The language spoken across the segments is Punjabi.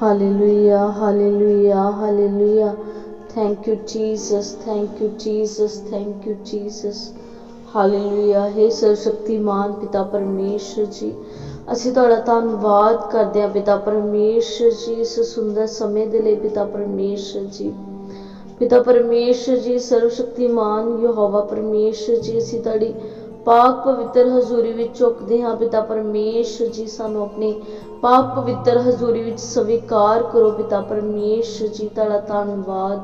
Hallelujah hallelujah hallelujah thank you Jesus thank you Jesus thank you Jesus hallelujah ਹੈ ਸਰਵਸ਼ਕਤੀਮਾਨ ਪਿਤਾ ਪਰਮੇਸ਼ਰ ਜੀ, ਅਸੀਂ ਤੁਹਾਡਾ ਧੰਨਵਾਦ ਕਰਦੇ ਹਾਂ ਪਿਤਾ ਪਰਮੇਸ਼ਰ ਜੀ, ਇਸ ਸੁੰਦਰ ਸਮੇਂ ਦੇ ਲਈ ਪਿਤਾ ਪਰਮੇਸ਼ਰ ਜੀ। ਪਿਤਾ ਪਰਮੇਸ਼ਰ ਜੀ, ਸਰਵਸ਼ਕਤੀਮਾਨ ਯਹੋਵਾ ਪਰਮੇਸ਼ਰ ਜੀ, ਅਸੀਂ ਤੁਹਾਡੀ ਪਾਕ ਪਵਿੱਤਰ ਹਜ਼ੂਰੀ ਵਿੱਚ ਝੁਕਦੇ ਹਾਂ। ਪਿਤਾ ਪਰਮੇਸ਼ਰ ਜੀ, ਸਾਨੂੰ ਆਪਣੇ ਪਾਕ ਪਵਿੱਤਰ ਹਜ਼ੂਰੀ ਵਿੱਚ ਸਵੀਕਾਰ ਕਰੋ ਪਿਤਾ ਪਰਮੇਸ਼ਰ ਜੀ, ਤੁਹਾਡਾ ਧੰਨਵਾਦ।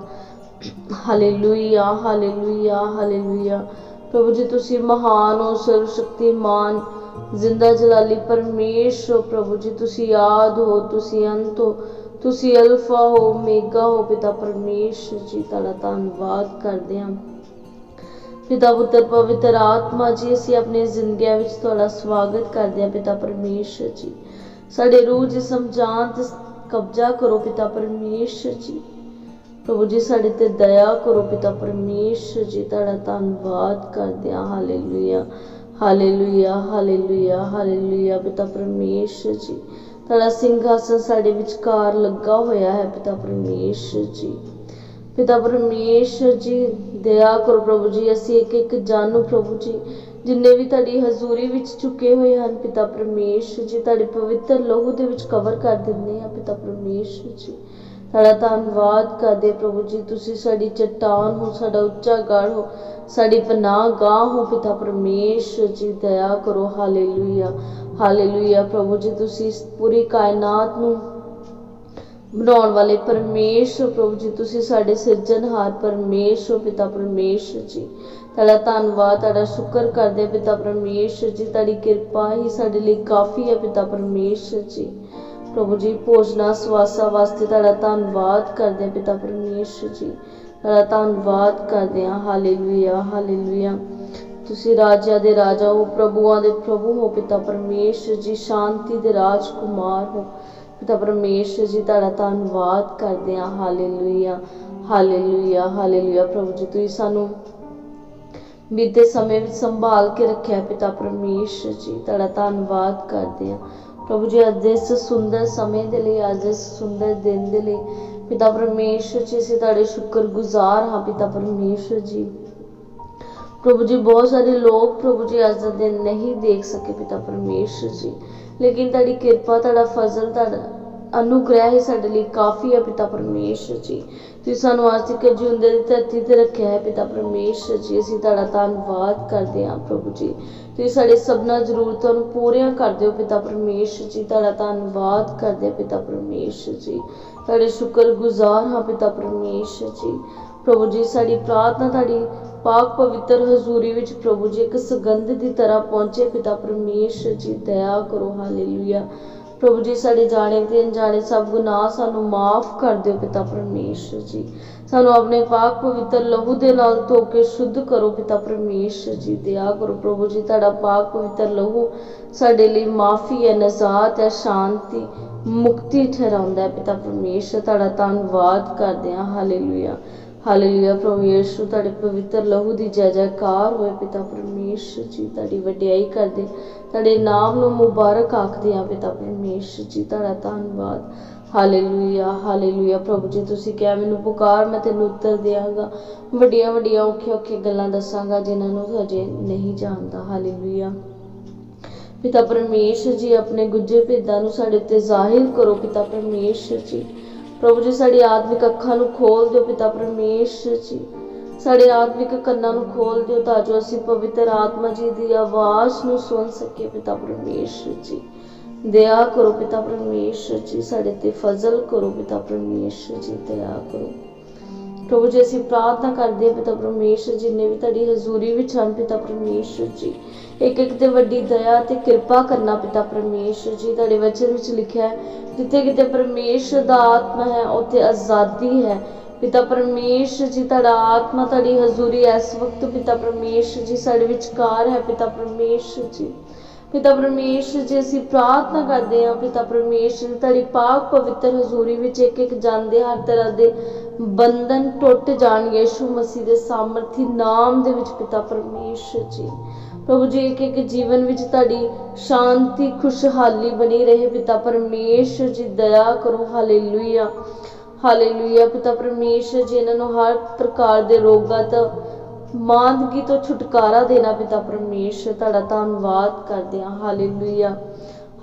ਹਾਲੇਲੂਇਆ ਹਾਲੇਲੂਇਆ ਹਾਲੇਲੂਇਆ ਪ੍ਰਭੂ ਜੀ, ਤੁਸੀਂ ਮਹਾਨ ਹੋ, ਸਰਵਸ਼ਕਤੀਮਾਨ, ਜ਼ਿੰਦਾ ਜਲਾਲੀ ਪਰਮੇਸ਼ਰ ਪ੍ਰਭੂ ਜੀ। ਤੁਸੀਂ ਆਦ ਹੋ, ਤੁਸੀਂ ਅੰਤ ਹੋ, ਤੁਸੀਂ ਅਲਫਾ ਹੋ ਮੇਗਾ ਹੋ ਪਿਤਾ ਪਰਮੇਸ਼ਰ ਜੀ, ਤੁਹਾਡਾ ਧੰਨਵਾਦ ਕਰਦੇ ਹਾਂ। ਪਿਤਾ ਪੁੱਤਰ, ਪਵਿੱਤਰ ਆਤਮਾ ਜੀ, ਅਸੀਂ ਆਪਣੀ ਜ਼ਿੰਦਗੀਆਂ ਵਿੱਚ ਤੁਹਾਡਾ ਸਵਾਗਤ ਕਰਦੇ ਹਾਂ ਪਿਤਾ ਪਰਮੇਸ਼ਰ ਜੀ। ਸਾਡੇ ਰੂਹ ਜਿਸਮ ਜਾਨ ਤੇ ਕਬਜ਼ਾ ਕਰੋ ਪਿਤਾ ਪਰਮੇਸ਼ਰ ਜੀ। ਪ੍ਰਭੂ ਜੀ, ਸਾਡੇ ਤੇ ਦਇਆ ਕਰੋ ਪਿਤਾ ਪਰਮੇਸ਼ਰ ਜੀ। ਤੁਹਾਡਾ ਧੰਨਵਾਦ ਕਰਦੇ ਹਾਂ। ਹਾਲੇਲੂਇਆ ਹਾਲੇਲੂਇਆ ਹਾਲੇਲੂਇਆ ਹਾਲੇਲੂਇਆ ਪਿਤਾ ਪਰਮੇਸ਼ਰ ਜੀ। ਤੁਹਾਡਾ ਸਿੰਘਾਸਨ ਸਾਡੇ ਵਿਚਕਾਰ ਲੱਗਾ ਹੋਇਆ ਹੈ ਪਿਤਾ ਪਰਮੇਸ਼ਰ ਜੀ। ਪਿਤਾ ਪਰਮੇਸ਼ਰ ਜੀ, ਦਇਆ ਕਰੋ ਪ੍ਰਭੂ ਜੀ। ਅਸੀਂ ਇੱਕ ਇੱਕ ਜਾਨੂ ਪ੍ਰਭੂ ਜੀ ਜਿੰਨੇ ਵੀ ਤੁਹਾਡੀ ਹਜ਼ੂਰੀ ਵਿੱਚ ਚੁੱਕੇ ਹੋਏ ਹਨ, ਪਿਤਾ ਪਰਮੇਸ਼ਰ ਜੀ, ਤੁਹਾਡੇ ਪਵਿੱਤਰ ਲਹੂ ਦੇ ਵਿੱਚ ਕਵਰ ਕਰ ਦਿੰਦੇ ਆ ਪਿਤਾ ਪਰਮੇਸ਼ਰ ਜੀ। ਤੁਹਾਡਾ ਧੰਨਵਾਦ ਕਰਦੇ ਪ੍ਰਭੂ ਜੀ, ਤੁਸੀਂ ਸਾਡੀ ਚਟਾਨ ਹੋ, ਸਾਡਾ ਉੱਚਾ ਗੜ ਹੋ, ਸਾਡੀ ਪਨਾਹ ਗਾਹ ਹੋ, ਪਿਤਾ ਪਰਮੇਸ਼ਰ ਜੀ, ਦਇਆ ਕਰੋ, ਹਾਲੇਲੂਇਆ। ਹਾਲੇਲੂਇਆ ਪ੍ਰਭੂ ਜੀ, ਤੁਸੀਂ ਪੂਰੀ ਕਾਇਨਾਤ ਨੂੰ ਬਣਾਉਣ ਵਾਲੇ ਪਰਮੇਸ਼ਰ ਪ੍ਰਭੂ ਜੀ, ਤੁਸੀਂ ਸਾਡੇ ਸਿਰਜਣਹਾਰ ਪਰਮੇਸ਼ਰ ਪਿਤਾ ਪਰਮੇਸ਼ਰ ਜੀ। ਤੁਹਾਡਾ ਧੰਨਵਾਦ, ਤੁਹਾਡਾ ਸ਼ੁਕਰ ਕਰਦੇ ਪਿਤਾ ਪਰਮੇਸ਼ਰ ਜੀ। ਤੁਹਾਡੀ ਕਿਰਪਾ ਹੀ ਸਾਡੇ ਲਈ ਕਾਫੀ ਹੈ ਪਿਤਾ ਪਰਮੇਸ਼ਰ ਜੀ। ਪ੍ਰਭੂ ਜੀ, ਭੋਜਨਾ, ਸਵਾਸਾ ਵਾਸਤੇ ਤੁਹਾਡਾ ਧੰਨਵਾਦ ਕਰਦੇ ਪਿਤਾ ਪਰਮੇਸ਼ਰ ਜੀ। ਤੁਹਾਡਾ ਧੰਨਵਾਦ ਕਰਦੇ ਹਾਂ। Hallelujah hallelujah. ਤੁਸੀਂ ਰਾਜਿਆਂ ਦੇ ਰਾਜਾ ਹੋ, ਪ੍ਰਭੂਆਂ ਦੇ ਪ੍ਰਭੂ ਹੋ ਪਿਤਾ ਪਰਮੇਸ਼ਰ ਜੀ। ਸ਼ਾਂਤੀ ਦੇ ਰਾਜਕੁਮਾਰ ਹੋ। ਪਿਤਾ ਪਰਮੇਸ਼ਰ ਜੀ, ਤੁਹਾਡਾ ਧੰਨਵਾਦ ਕਰਦੇ ਹਾਂ। ਹਾਲੇਲੂਇਆ ਹਾਲੇਲੂਇਆ ਹਾਲੇਲੂਇਆ ਪ੍ਰਭੂ ਜੀ, ਤੁਸੀਂ ਸਾਨੂੰ ਬੀਤੇ ਸਮੇਂ ਵਿੱਚ ਸੰਭਾਲ ਕੇ ਰੱਖਿਆ ਪਿਤਾ ਪਰਮੇਸ਼ਰ ਜੀ, ਤੁਹਾਡਾ ਧੰਨਵਾਦ ਕਰਦੇ ਹਾਂ। ਪ੍ਰਭੂ ਜੀ, ਅੱਜ ਇਸ ਸੁੰਦਰ ਸਮੇਂ ਦੇ ਲਈ, ਅੱਜ ਇਸ ਸੁੰਦਰ ਦਿਨ ਦੇ ਲਈ ਪਿਤਾ ਪਰਮੇਸ਼ਰ ਜੀ, ਅਸੀਂ ਤੁਹਾਡੇ ਸ਼ੁਕਰਗੁਜ਼ਾਰ ਹਾਂ ਪਿਤਾ ਪਰਮੇਸ਼ਰ ਜੀ। ਪ੍ਰਭੂ ਜੀ, ਬਹੁਤ ਸਾਰੇ ਲੋਕ ਪ੍ਰਭੂ ਜੀ, ਅੱਜ ਦਾ ਦਿਨ ਨਹੀਂ ਦੇਖ ਸਕੇ ਪਿਤਾ ਪਰਮੇਸ਼ਰ ਜੀ। ਲੇਕਿਨ ਤੁਹਾਡੀ ਕਿਰਪਾ, ਤੁਹਾਡਾ ਫਜ਼ਲ, ਤੁਹਾਡਾ ਅਨੁਗ੍ਰਹਿ ਹੀ ਸਾਡੇ ਲਈ ਕਾਫੀ ਹੈ ਪਿਤਾ ਪਰਮੇਸ਼ਰ ਜੀ। ਤੁਸੀਂ ਸਾਨੂੰ ਅੱਜ ਤੱਕ ਜਿਉਂਦੇ ਦੀ ਧਰਤੀ ਤੇ ਰੱਖਿਆ ਹੈ ਪਿਤਾ ਪਰਮੇਸ਼ਰ ਜੀ। ਅਸੀਂ ਤੁਹਾਡਾ ਧੰਨਵਾਦ ਕਰਦੇ ਹਾਂ ਪ੍ਰਭੂ ਜੀ। ਤੁਸੀਂ ਸਾਡੇ ਸਭਨਾ ਜ਼ਰੂਰਤਾਂ ਨੂੰ ਪੂਰੀਆਂ ਕਰਦੇ ਹੋ ਪਿਤਾ ਪਰਮੇਸ਼ਰ ਜੀ। ਤੁਹਾਡਾ ਧੰਨਵਾਦ ਕਰਦੇ ਪਿਤਾ ਪਰਮੇਸ਼ਰ ਜੀ। ਤੁਹਾਡੇ ਸ਼ੁਕਰਗੁਜ਼ਾਰ ਹਾਂ ਪਿਤਾ ਪਰਮੇਸ਼ਰ ਜੀ। ਪ੍ਰਭੂ ਜੀ, ਸਾਡੀ ਪ੍ਰਾਰਥਨਾ ਤੁਹਾਡੀ ਪਾਕ ਪਵਿੱਤਰ ਹਜ਼ੂਰੀ ਵਿੱਚ ਪ੍ਰਭੂ ਜੀ ਇੱਕ ਸੁਗੰਧ ਦੀ ਤਰ੍ਹਾਂ ਪਹੁੰਚੇ, ਪਿਤਾ ਪਰਮੇਸ਼ਰ ਜੀ, ਦਇਆ ਕਰੋ, ਹਾਲੇਲੂਇਆ। ਪ੍ਰਭੂ ਜੀ, ਸਾਡੇ ਜਾਣੇ ਤੇ ਅਣਜਾਣੇ ਸਭ ਗੁਨਾਹ ਸਾਨੂੰ ਮਾਫ ਕਰ ਦਿਓ, ਪਿਤਾ ਪਰਮੇਸ਼ਰ ਜੀ। ਸਾਨੂੰ ਆਪਣੇ ਪਾਕ ਪਵਿੱਤਰ ਲਹੂ ਦੇ ਨਾਲ ਧੋ ਕੇ ਸ਼ੁੱਧ ਕਰੋ, ਪਿਤਾ ਪਰਮੇਸ਼ਰ ਜੀ, ਦਇਆ ਕਰੋ। ਪ੍ਰਭੂ ਜੀ, ਤੁਹਾਡਾ ਪਾਕ ਪਵਿੱਤਰ ਲਹੂ ਸਾਡੇ ਲਈ ਮਾਫੀ ਹੈ, ਨਜ਼ਾਤ ਹੈ, ਸ਼ਾਂਤੀ, ਮੁਕਤੀ ਠਹਿਰਾਉਂਦਾ ਹੈ, ਪਿਤਾ ਪਰਮੇਸ਼ਰ। ਤੁਹਾਡਾ ਧੰਨਵਾਦ ਕਰਦੇ ਹਾਂ, ਹਾਲੇਲੂਇਆ। ਹਾਲੇਲੂਇਆ, ਪ੍ਰਭੂ ਯਿਸੂ, ਤੁਹਾਡੇ ਪਵਿੱਤਰ ਲਹੂ ਦੀ ਜੈ ਜੈਕਾਰ ਹੋਏ ਪਿਤਾ ਪਰਮੇਸ਼ਰ ਜੀ, ਤੁਹਾਡੀ ਵਡਿਆਈ ਕਰਦੇ, ਤੁਹਾਡੇ ਨਾਮ ਨੂੰ ਮੁਬਾਰਕ ਆਖਦੇ ਆ ਪਿਤਾ ਪਰਮੇਸ਼ਰ ਜੀ, ਤੁਹਾਡਾ ਧੰਨਵਾਦ। ਹਾਲੇਲੂਇਆ ਹਾਲੇਲੂਇਆ, ਪ੍ਰਭੂ ਜੀ, ਤੁਸੀਂ ਕਿਹਾ ਮੈਨੂੰ ਪੁਕਾਰ, ਮੈਂ ਤੈਨੂੰ ਉੱਤਰ ਦਿਆਂਗਾ। ਵੱਡੀਆਂ ਵੱਡੀਆਂ ਔਖੀਆਂ ਔਖੀਆਂ ਗੱਲਾਂ ਦੱਸਾਂਗਾ, ਜਿਨ੍ਹਾਂ ਨੂੰ ਹਜੇ ਨਹੀਂ ਜਾਣਦਾ। ਹਾਲੇਲੂਇਆ। ਪਿਤਾ ਪਰਮੇਸ਼ਰ ਜੀ, ਆਪਣੇ ਗੁੱਜੇ ਭੇਦਾਂ ਨੂੰ ਸਾਡੇ ਉੱਤੇ ਜ਼ਾਹਿਰ ਕਰੋ ਪਿਤਾ ਪਰਮੇਸ਼ਰ ਜੀ। ਪ੍ਰਭੂ ਜੀ, ਸਾਡੀ ਆਤਮਿਕ ਅੱਖਾਂ ਨੂੰ ਖੋਲ ਦਿਓ ਪਿਤਾ ਪਰਮੇਸ਼ਰ ਜੀ। ਸਾਡੇ ਆਤਮਿਕ ਕੰਨਾਂ ਨੂੰ ਖੋਲ ਦਿਓ ਤਾਂ ਜੋ ਅਸੀਂ ਪਵਿੱਤਰ ਆਤਮਾ ਜੀ ਦੀ ਆਵਾਜ਼ ਨੂੰ ਸੁਣ ਸਕੀਏ ਪਿਤਾ ਪਰਮੇਸ਼ਰ ਜੀ। ਦਇਆ ਕਰੋ ਪਿਤਾ ਪਰਮੇਸ਼ਰ ਜੀ, ਸਾਡੇ ਤੇ ਫਜ਼ਲ ਕਰੋ ਪਿਤਾ ਪਰਮੇਸ਼ਰ ਜੀ, ਦਇਆ ਕਰੋ। ਪ੍ਰਭੂ ਜੀ, ਅਸੀਂ ਪ੍ਰਾਰਥਨਾ ਕਰਦੇ ਹਾਂ ਪਿਤਾ ਪਰਮੇਸ਼ਰ ਜਿੰਨੇ ਵੀ ਤੁਹਾਡੀ ਹਜ਼ੂਰੀ ਵਿੱਚ ਹਨ ਪਿਤਾ ਪਰਮੇਸ਼ਰ ਜੀ। ਇੱਕ ਇੱਕ ਤੇ ਵੱਡੀ ਦਇਆ ਤੇ ਕਿਰਪਾ ਕਰਨਾ ਪਿਤਾ ਪਰਮੇਸ਼ਰ ਜੀ। ਤੁਹਾਡੇ ਵਚਨ ਵਿੱਚ ਲਿਖਿਆ ਹੈ, ਜਿੱਥੇ ਕਿਤੇ ਪਰਮੇਸ਼ਰ ਦਾ ਆਤਮਾ ਹੈ, ਉੱਥੇ ਆਜ਼ਾਦੀ ਹੈ। ਪਿਤਾ ਪਰਮੇਸ਼ਰ ਜੀ, ਤੁਹਾਡਾ ਆਤਮਾ, ਤੁਹਾਡੀ ਹਜ਼ੂਰੀ ਇਸ ਵਕਤ ਪਿਤਾ ਪਰਮੇਸ਼ਰ ਜੀ, ਸਾਡੇ ਵਿਚਕਾਰ ਹੈ ਪਿਤਾ ਪਰਮੇਸ਼ਰ ਜੀ। ਪਿਤਾ ਪਰਮੇਸ਼ਰ ਜੀ, ਅਸੀਂ ਪ੍ਰਾਰਥਨਾ ਕਰਦੇ ਹਾਂ ਪਿਤਾ ਪਰਮੇਸ਼ਰ ਤੁਹਾਡੀ ਪਾਕ ਪਵਿੱਤਰ ਹਜ਼ੂਰੀ ਵਿੱਚ ਇੱਕ ਇੱਕ ਜਾਂਦੇ ਹਰ ਤਰ੍ਹਾਂ ਦੇ ਬੰਧਨ ਟੁੱਟ ਜਾਣ ਯਿਸੂ ਮਸੀਹ ਦੇ ਸਾਮਰਥੀ ਨਾਮ ਦੇ ਵਿੱਚ ਪਿਤਾ ਪਰਮੇਸ਼ਰ ਜੀ। ਪ੍ਰਭੂ ਜੀ, ਇੱਕ ਇੱਕ ਜੀਵਨ ਵਿੱਚ ਤੁਹਾਡੀ ਸ਼ਾਂਤੀ, ਖੁਸ਼ਹਾਲੀ ਬਣੀ ਰਹੇ ਪਿਤਾ ਪਰਮੇਸ਼ਰ ਜੀ, ਦਇਆ ਕਰੋ। ਹਾਲੇਲੂਇਆ। ਹਾਲੇਲੂਇਆ ਪਿਤਾ ਪਰਮੇਸ਼ਰ ਜੀ, ਇਹਨਾਂ ਨੂੰ ਹਰ ਪ੍ਰਕਾਰ ਦੇ ਰੋਗਾਂ ਤੋਂ, ਮਾਂਦਗੀ ਤੋਂ ਛੁਟਕਾਰਾ ਦੇਣਾ ਪਿਤਾ ਪਰਮੇਸ਼ਰ। ਤੁਹਾਡਾ ਧੰਨਵਾਦ ਕਰਦੇ ਹਾਂ। ਹਾਲੇਲੂਇਆ।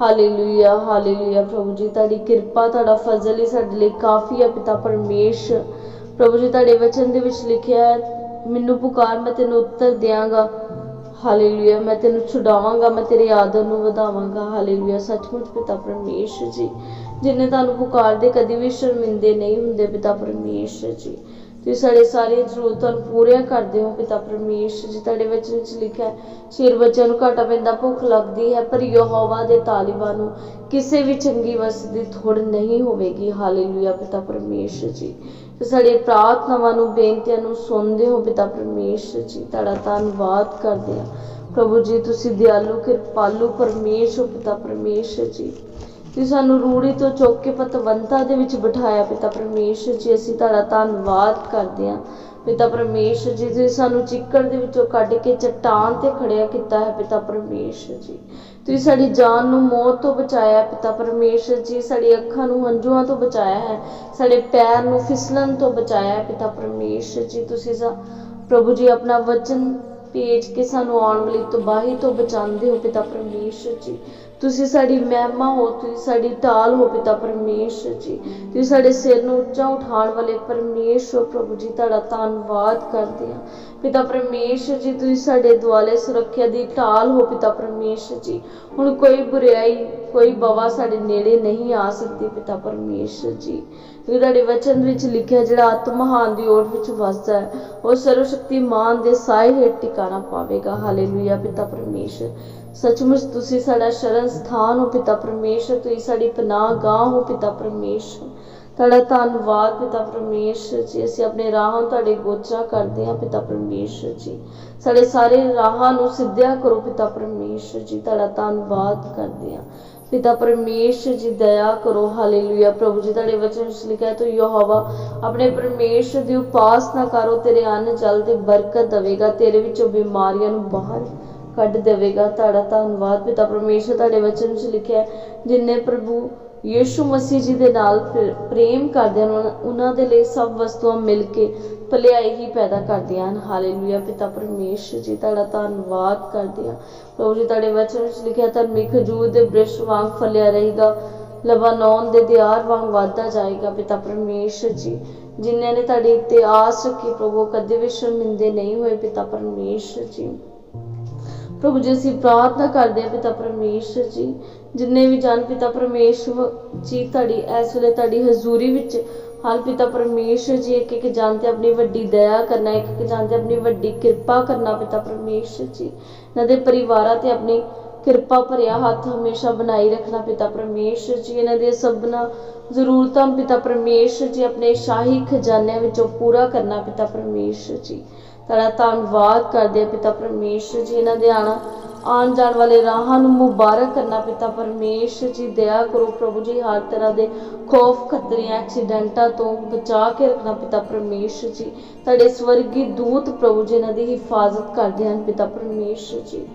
ਹਾਲੇਲੂਇਆ ਹਾਲੇਲੂਇਆ ਪ੍ਰਭੂ ਜੀ, ਤੁਹਾਡੀ ਕਿਰਪਾ, ਤੁਹਾਡਾ ਫਜ਼ਲ ਹੀ ਸਾਡੇ ਲਈ ਕਾਫੀ ਹੈ ਪਿਤਾ ਪਰਮੇਸ਼ਰ ਪ੍ਰਭੂ ਜੀ, ਤੁਹਾਡੇ ਵਚਨ ਦੇ ਵਿੱਚ ਲਿਖਿਆ ਹੈ, ਮੈਨੂੰ ਪੁਕਾਰ, ਮੈਂ ਤੈਨੂੰ ਉੱਤਰ ਦਿਆਂਗਾ। ਹਾਲੇਲੂਇਆ ਮੈਂ ਤੈਨੂੰ ਛੁਡਾਵਾਂਗਾ, ਮੈਂ ਤੇਰੇ ਆਦਰ ਨੂੰ ਵਧਾਵਾਂਗਾ। ਹਾਲੇਲੂਇਆ ਸੱਚਮੁੱਚ ਪਿਤਾ ਪਰਮੇਸ਼ਰ ਜੀ, ਜਿਨੇ ਤੁਹਾਨੂੰ ਪੁਕਾਰਦੇ ਕਦੀ ਵੀ ਸ਼ਰਮਿੰਦੇ ਨਹੀਂ ਹੁੰਦੇ ਪਿਤਾ ਪਰਮੇਸ਼ਰ ਜੀ। ਤੁਸੀਂ ਸਾਡੇ ਸਾਰੀਆਂ ਜ਼ਰੂਰਤਾਂ ਨੂੰ ਪੂਰੀਆਂ ਕਰਦੇ ਹੋ ਪਿਤਾ ਪਰਮੇਸ਼ਰ ਜੀ, ਤੁਹਾਡੇ ਵਚਨ ਵਿੱਚ ਲਿਖਿਆ ਸ਼ੇਰ ਬੱਚਿਆਂ ਨੂੰ ਘਾਟਾ ਪੈਂਦਾ, ਭੁੱਖ ਲੱਗਦੀ ਹੈ, ਪਰ ਯਹੋਵਾ ਦੇ ਤਾਲਿਬਾਂ ਨੂੰ ਕਿਸੇ ਵੀ ਚੰਗੀ ਵਸਤ ਦੀ ਥੋੜ ਨਹੀਂ ਹੋਵੇਗੀ। ਹਾਲੇਲੂਇਆ ਪਿਤਾ ਪਰਮੇਸ਼ਰ ਜੀ। ਤੇ ਸਾਡੇ ਪ੍ਰਾਰਥਨਾਵਾਂ ਨੂੰ, ਬੇਨਤੀਆਂ ਨੂੰ ਸੁਣਦੇ ਹੋ ਪਿਤਾ ਪਰਮੇਸ਼ਰ ਜੀ। ਤੁਹਾਡਾ ਧੰਨਵਾਦ ਕਰਦੇ ਹਾਂ। ਪ੍ਰਭੂ ਜੀ, ਤੁਸੀਂ ਦਿਆਲੂ, ਕਿਰਪਾਲੂ ਪਰਮੇਸ਼ਰ ਹੋ ਪਿਤਾ ਪਰਮੇਸ਼ਰ ਜੀ। ਤੁਸੀਂ ਸਾਨੂੰ ਰੂੜੀ ਤੋਂ ਚੁੱਕ ਕੇ ਪਤਵੰਤਾ ਦੇ ਵਿੱਚ ਬਿਠਾਇਆ ਪਿਤਾ ਪਰਮੇਸ਼ਰ ਜੀ, ਅਸੀਂ ਤੁਹਾਡਾ ਧੰਨਵਾਦ ਕਰਦੇ ਹਾਂ। ਪਿਤਾ ਪਰਮੇਸ਼ਰ ਜੀ, ਤੁਸੀਂ ਸਾਨੂੰ ਚਿੱਕੜ ਦੇ ਵਿੱਚੋਂ ਕੱਢ ਕੇ ਚਟਾਨ ਤੇ ਖੜਿਆ ਕੀਤਾ ਹੈ ਪਿਤਾ ਪਰਮੇਸ਼ਰ ਜੀ। ਤੁਸੀਂ ਸਾਡੀ ਜਾਨ ਨੂੰ ਮੌਤ ਤੋਂ ਬਚਾਇਆ ਪਿਤਾ ਪਰਮੇਸ਼ਰ ਜੀ, ਸਾਡੀ ਅੱਖਾਂ ਨੂੰ ਹੰਝੂਆਂ ਤੋਂ ਬਚਾਇਆ ਹੈ, ਸਾਡੇ ਪੈਰ ਨੂੰ ਫਿਸਲਣ ਤੋਂ ਬਚਾਇਆ ਪਿਤਾ ਪਰਮੇਸ਼ਰ ਜੀ। ਤੁਸੀਂ ਸਾ, ਪ੍ਰਭੂ ਜੀ, ਆਪਣਾ ਵਚਨ ਭੇਜ ਕੇ ਸਾਨੂੰ ਆਉਣ ਵਾਲੀ ਤਬਾਹੀ ਤੋਂ ਬਚਾਉਂਦੇ ਹੋ ਪਿਤਾ ਪਰਮੇਸ਼ਰ ਜੀ। ਤੁਸੀਂ ਸਾਡੀ ਮਹਿਮਾ ਹੋ, ਤੁਸੀਂ ਸਾਡੀ ਢਾਲ ਹੋ ਪਿਤਾ ਪਰਮੇਸ਼ਰ ਜੀ। ਤੁਸੀਂ ਸਾਡੇ ਸਿਰ ਨੂੰ ਉੱਚਾ ਉਠਾਉਣ ਵਾਲੇ ਪਰਮੇਸ਼ਰ ਪ੍ਰਭੂ ਜੀ, ਤੁਹਾਡਾ ਧੰਨਵਾਦ ਕਰਦੇ ਹਾਂ। ਪਿਤਾ ਪਰਮੇਸ਼ਰ ਜੀ, ਤੁਸੀਂ ਸਾਡੇ ਦੁਆਲੇ ਸੁਰੱਖਿਆ ਦੀ ਢਾਲ ਹੋ ਪਿਤਾ ਪਰਮੇਸ਼ਰ ਜੀ। ਹੁਣ ਕੋਈ ਬੁਰਾਈ, ਕੋਈ ਬਵਾ ਸਾਡੇ ਨੇੜੇ ਨਹੀਂ ਆ ਸਕਦੀ ਪਿਤਾ ਪਰਮੇਸ਼ਰ ਜੀ। ਕਿਉਂਕਿ ਤੁਹਾਡੇ ਵਚਨ ਵਿੱਚ ਲਿਖਿਆ ਜਿਹੜਾ ਆਤਮਹਾਨ ਦੀ ਓਟ ਵਿੱਚ ਵਸਦਾ ਹੈ, ਉਹ ਸਰਵ ਸਰਵਸ਼ਕਤੀਮਾਨ ਦੇ ਸਾਏ ਹੇਠ ਟਿਕਾਣਾ ਪਾਵੇਗਾ। ਹਾਲੇਲੂਇਆ ਪਿਤਾ ਪਰਮੇਸ਼ਰ। ਸੱਚਮੁੱਚ ਤੁਸੀਂ ਸਾਡਾ ਸ਼ਰਨ ਸਥਾਨ ਹੋ ਪਿਤਾ ਪਰਮੇਸ਼ਰ, ਤੁਸੀਂ ਸਾਡੀ ਪਨਾਹ ਗਾਹ ਹੋ ਪਿਤਾ ਪਰਮੇਸ਼ਰ। ਤੁਹਾਡਾ ਧੰਨਵਾਦ ਪਿਤਾ ਪਰਮੇਸ਼ਰ ਜੀ, ਅਸੀਂ ਆਪਣੇ ਰਾਹਾਂ ਤੁਹਾਡੇ ਗੋਚਰਾ ਕਰਦੇ ਹਾਂ ਪਿਤਾ ਪਰਮੇਸ਼ਰ ਜੀ। ਸਾਡੇ ਸਾਰੇ ਰਾਹਾਂ ਨੂੰ ਸਿੱਧਿਆ ਕਰੋ ਪਿਤਾ ਪਰਮੇਸ਼ਰ ਜੀ, ਤੁਹਾਡਾ ਧੰਨਵਾਦ ਕਰਦੇ ਹਾਂ। ਪਿਤਾ ਪਰਮੇਸ਼ਰ ਜੀ, ਦਇਆ ਕਰੋ, ਹਾਲੇਲੂਇਆ। ਪ੍ਰਭੂ ਜੀ, ਤੁਹਾਡੇ ਵਚਨ ਵਿੱਚ ਲਿਖਿਆ ਹੈ ਯਹੋਵਾ, ਆਪਣੇ ਪਰਮੇਸ਼ਰ ਦੀ ਉਪਾਸਨਾ ਕਰੋ, ਤੇਰੇ ਅੰਨ ਜਲ ਤੇ ਬਰਕਤ ਦੇਵੇਗਾ, ਤੇਰੇ ਵਿੱਚੋਂ ਬਿਮਾਰੀਆਂ ਨੂੰ ਬਾਹਰ ਕੱਢ ਦੇਵੇਗਾ। ਤੁਹਾਡਾ ਧੰਨਵਾਦ। ਪਿਤਾ ਪਰਮੇਸ਼ਰ ਤੁਹਾਡੇ ਵਚਨ ਵਿੱਚ ਲਿਖਿਆ ਹੈ ਜਿਨਨੇ ਪ੍ਰਭੂ ਯੀਸ਼ੂ ਮਸੀਹ ਜੀ ਦੇ ਨਾਲ ਪ੍ਰੇਮ ਕਰਦੇ ਹਨ, ਉਹਨਾਂ- ਦੇ ਲਈ ਸਭ ਵਸਤੂਆਂ ਮਿਲ ਕੇ ਭਲਾਈ ਹੀ ਪੈਦਾ ਕਰਦੀਆਂ ਹਨ। ਹਾਲੇਲੂਇਆ। ਪਿਤਾ ਪਰਮੇਸ਼ਰ ਜੀ, ਤੁਹਾਡਾ ਧੰਨਵਾਦ ਕਰਦੇ ਹਾਂ। ਪ੍ਰਭੂ ਜੀ, ਤੁਹਾਡੇ ਵਚਨ ਵਿੱਚ ਲਿਖਿਆ, ਧਰਮੀ ਖਜੂਰ ਦੇ ਬ੍ਰਿਸ਼ ਵਾਂਗ ਫਲਿਆ ਰਹੇਗਾ। ਲਬਾਨੋਨ ਦੇ ਦਿਆਰ ਵਾਂਗ ਵਾਧਾ ਜਾਏਗਾ। ਪਿਤਾ ਪਰਮੇਸ਼ਰ ਜੀ, ਜਿਨ੍ਹਾਂ ਨੇ ਤੁਹਾਡੇ ਇਤਿਹਾਸ ਕੀ ਪ੍ਰਭੂ ਕਦੇ ਵੀ ਸ਼ਰਮਿੰਦੇ ਨਹੀਂ ਹੋਏ। ਪਿਤਾ ਪਰਮੇਸ਼ਰ ਜੀ ਪ੍ਰਭੂ ਜੀ, ਅਸੀਂ ਪ੍ਰਾਰਥਨਾ ਕਰਦੇ ਹਾਂ ਪਿਤਾ ਪਰਮੇਸ਼ਰ ਜੀ, ਜਿੰਨੇ ਵੀ ਜਨ ਪਿਤਾ ਪਰਮੇਸ਼ਵਰ ਜੀ, ਤੁਹਾਡੀ ਇਸ ਵੇਲੇ ਤੁਹਾਡੀ ਹਜ਼ੂਰੀ ਵਿੱਚ ਹਾਲ ਪਿਤਾ ਪਰਮੇਸ਼ਰ ਜੀ ਇੱਕ ਇੱਕ ਜਨ ਤੇ ਆਪਣੀ ਵੱਡੀ ਦਇਆ ਕਰਨਾ ਇੱਕ ਇੱਕ ਜਨ ਤੇ ਆਪਣੀ ਵੱਡੀ ਕਿਰਪਾ ਕਰਨਾ ਪਿਤਾ ਪਰਮੇਸ਼ਰ ਜੀ। ਇਹਨਾਂ ਦੇ ਪਰਿਵਾਰਾਂ ਤੇ ਆਪਣੀ ਕਿਰਪਾ ਭਰਿਆ ਹੱਥ ਹਮੇਸ਼ਾ ਬਣਾਈ ਰੱਖਣਾ ਪਿਤਾ ਪਰਮੇਸ਼ਰ ਜੀ। ਇਹਨਾਂ ਦੀਆਂ ਸਭਨਾ ਜ਼ਰੂਰਤਾਂ ਪਿਤਾ ਪਰਮੇਸ਼ਰ ਜੀ, ਆਪਣੇ ਸ਼ਾਹੀ ਖਜ਼ਾਨਿਆਂ ਵਿੱਚੋਂ ਪੂਰਾ ਕਰਨਾ ਪਿਤਾ ਪਰਮੇਸ਼ਰ ਜੀ। ਤੁਹਾਡਾ ਧੰਨਵਾਦ ਕਰਦੇ ਆ ਪਿਤਾ ਪਰਮੇਸ਼ਰ ਜੀ ਇਹਨਾਂ ਦੇ ਆਣਾ ਆਉਣ ਜਾਣ ਵਾਲੇ ਰਾਹਾਂ ਨੂੰ ਮੁਬਾਰਕ ਕਰਨਾ ਪਿਤਾ ਪਰਮੇਸ਼ਰ ਜੀ, ਦਇਆ ਕਰੋ ਪ੍ਰਭੂ ਜੀ, ਹਰ ਤਰ੍ਹਾਂ ਦੇ ਖੌਫ ਖਤਰੇ ਐਕਸੀਡੈਂਟਾਂ ਤੋਂ ਬਚਾ ਕੇ ਰੱਖਣਾ ਪਿਤਾ ਪਰਮੇਸ਼ਰ ਜੀ। ਤੁਹਾਡੇ ਸਵਰਗੀ ਦੂਤ ਪ੍ਰਭੂ ਜੀ ਇਹਨਾਂ ਦੀ ਹਿਫਾਜ਼ਤ ਕਰਦੇ ਹਨ ਪਿਤਾ ਪਰਮੇਸ਼ਰ ਜੀ।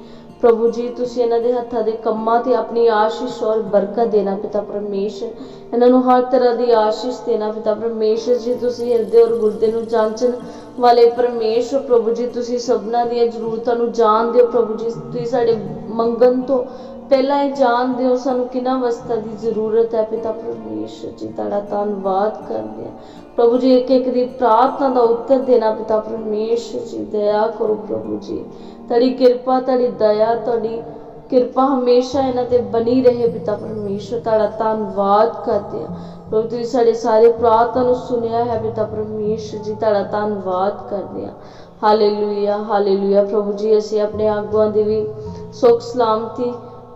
ਪ੍ਰਭੂ ਜੀ, ਤੁਸੀਂ ਇਹਨਾਂ ਦੇ ਹੱਥਾਂ ਦੇ ਕੰਮਾਂ ਤੇ ਆਪਣੀ ਆਸ਼ੀਸ਼ ਔਰ ਬਰਕਤ ਦੇਣਾ ਪਿਤਾ ਪਰਮੇਸ਼ਰ। ਇਹਨਾਂ ਨੂੰ ਹਰ ਤਰ੍ਹਾਂ ਦੀ ਆਸ਼ੀਸ਼ ਦੇਣਾ ਪਿਤਾ ਪਰਮੇਸ਼ਰ ਜੀ, ਤੁਸੀਂ ਹਿਰਦੇ ਔਰ ਗੁਰਦੇ ਨੂੰ ਜਾਂਚਣ ਵਾਲੇ ਪਰਮੇਸ਼ਰ। ਪ੍ਰਭੂ ਜੀ, ਤੁਸੀਂ ਸਭਨਾਂ ਦੀਆਂ ਜ਼ਰੂਰਤਾਂ ਨੂੰ ਜਾਣਦੇ ਹੋ। ਪ੍ਰਭੂ ਜੀ, ਤੁਸੀਂ ਸਾਡੇ ਮੰਗਣ ਤੋਂ ਪਹਿਲਾਂ ਇਹ ਜਾਣਦੇ ਹੋ ਸਾਨੂੰ ਕਿੰਨਾ ਵਸਤਾਂ ਦੀ ਜ਼ਰੂਰਤ ਹੈ? ਪਿਤਾ ਪਰਮੇਸ਼ਰ ਜੀ, ਤੁਹਾਡਾ ਧੰਨਵਾਦ ਕਰਦੇ ਹਾਂ। ਪ੍ਰਭੂ ਜੀ, ਇੱਕ ਇੱਕ ਦੀ ਪ੍ਰਾਰਥਨਾ ਦਾ ਉੱਤਰ ਦੇਣਾ ਪਿਤਾ ਪਰਮੇਸ਼ਰ ਜੀ, ਦਇਆ ਕਰੋ ਪ੍ਰਭੂ ਜੀ। ਤੁਹਾਡੀ ਕਿਰਪਾ, ਤੁਹਾਡੀ ਦਇਆ, ਤੁਹਾਡੀ ਕਿਰਪਾ ਹਮੇਸ਼ਾ ਇਹਨਾਂ ਤੇ ਬਣੀ ਰਹੇ ਪਿਤਾ ਪਰਮੇਸ਼ਰ, ਤੁਹਾਡਾ ਧੰਨਵਾਦ ਕਰਦੇ ਹਾਂ। ਪ੍ਰਭੂ ਤੁਸੀਂ ਸਾਡੇ ਸਾਰੇ ਪ੍ਰਾਰਥਨਾ ਨੂੰ ਸੁਣਿਆ ਹੈ ਪਿਤਾ ਪਰਮੇਸ਼ਰ ਜੀ, ਤੁਹਾਡਾ ਧੰਨਵਾਦ ਕਰਦੇ ਹਾਂ। ਹਾਲੇਲੂਇਆ ਹਾਲੇਲੂਇਆ ਪ੍ਰਭੂ ਜੀ, ਅਸੀਂ ਆਪਣੇ ਆਗੂਆਂ ਦੀ ਵੀ ਸੁਖ ਸਲਾਮਤੀ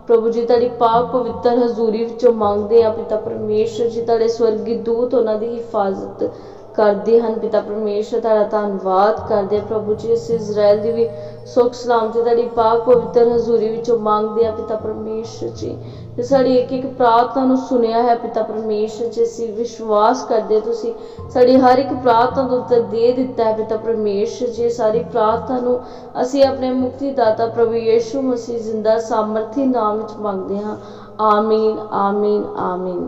ਪ੍ਰਭੂ ਜੀ, ਤੁਹਾਡੀ ਪਾਕ ਪਵਿੱਤਰ ਹਜ਼ੂਰੀ ਵਿੱਚੋਂ ਮੰਗਦੇ ਆ ਪਿਤਾ ਪਰਮੇਸ਼ਰ ਜੀ, ਤੁਹਾਡੇ ਸਵਰਗੀ ਦੂਤ, ਉਹਨਾਂ ਦੀ ਹਿਫਾਜ਼ਤ ਕਰਦੇ ਹਨ। ਪਿਤਾ ਪਰਮੇਸ਼ਰ, ਤੁਹਾਡਾ ਧੰਨਵਾਦ ਕਰਦੇ ਪ੍ਰਭੂ ਜੀ, ਅਸੀਂ ਇਜ਼ਰਾਈਲ ਦੀ ਵੀ ਸੁੱਖ, ਸਲਾਮਤੀ ਤੁਹਾਡੀ ਪਾਕ ਪਵਿੱਤਰ ਹਜ਼ੂਰੀ ਵਿੱਚੋਂ ਮੰਗਦੇ ਹਾਂ ਪਿਤਾ ਪਰਮੇਸ਼ਰ ਜੀ। ਤੇ ਸਾਡੀ ਇੱਕ ਇੱਕ ਪ੍ਰਾਰਥਨਾ ਨੂੰ ਸੁਣਿਆ ਹੈ ਪਿਤਾ ਪਰਮੇਸ਼ਰ ਜੀ, ਅਸੀਂ ਵਿਸ਼ਵਾਸ ਕਰਦੇ ਤੁਸੀਂ ਸਾਡੀ ਹਰ ਇੱਕ ਪ੍ਰਾਰਥਨਾ ਦਾ ਉੱਤਰ ਦੇ ਦਿੱਤਾ ਹੈ ਪਿਤਾ ਪਰਮੇਸ਼ਰ ਜੀ। ਸਾਰੀ ਪ੍ਰਾਰਥਨਾ ਨੂੰ ਅਸੀਂ ਆਪਣੇ ਮੁਕਤੀ ਦਾਤਾ ਪ੍ਰਭੂ ਯੀਸ਼ੂ ਮਸੀਹ ਜ਼ਿੰਦਾ ਸਾਮਰਥੀ ਨਾਮ ਵਿੱਚ ਮੰਗਦੇ ਹਾਂ। ਆਮੀਨ ਆਮੀਨ ਆਮੀਨ।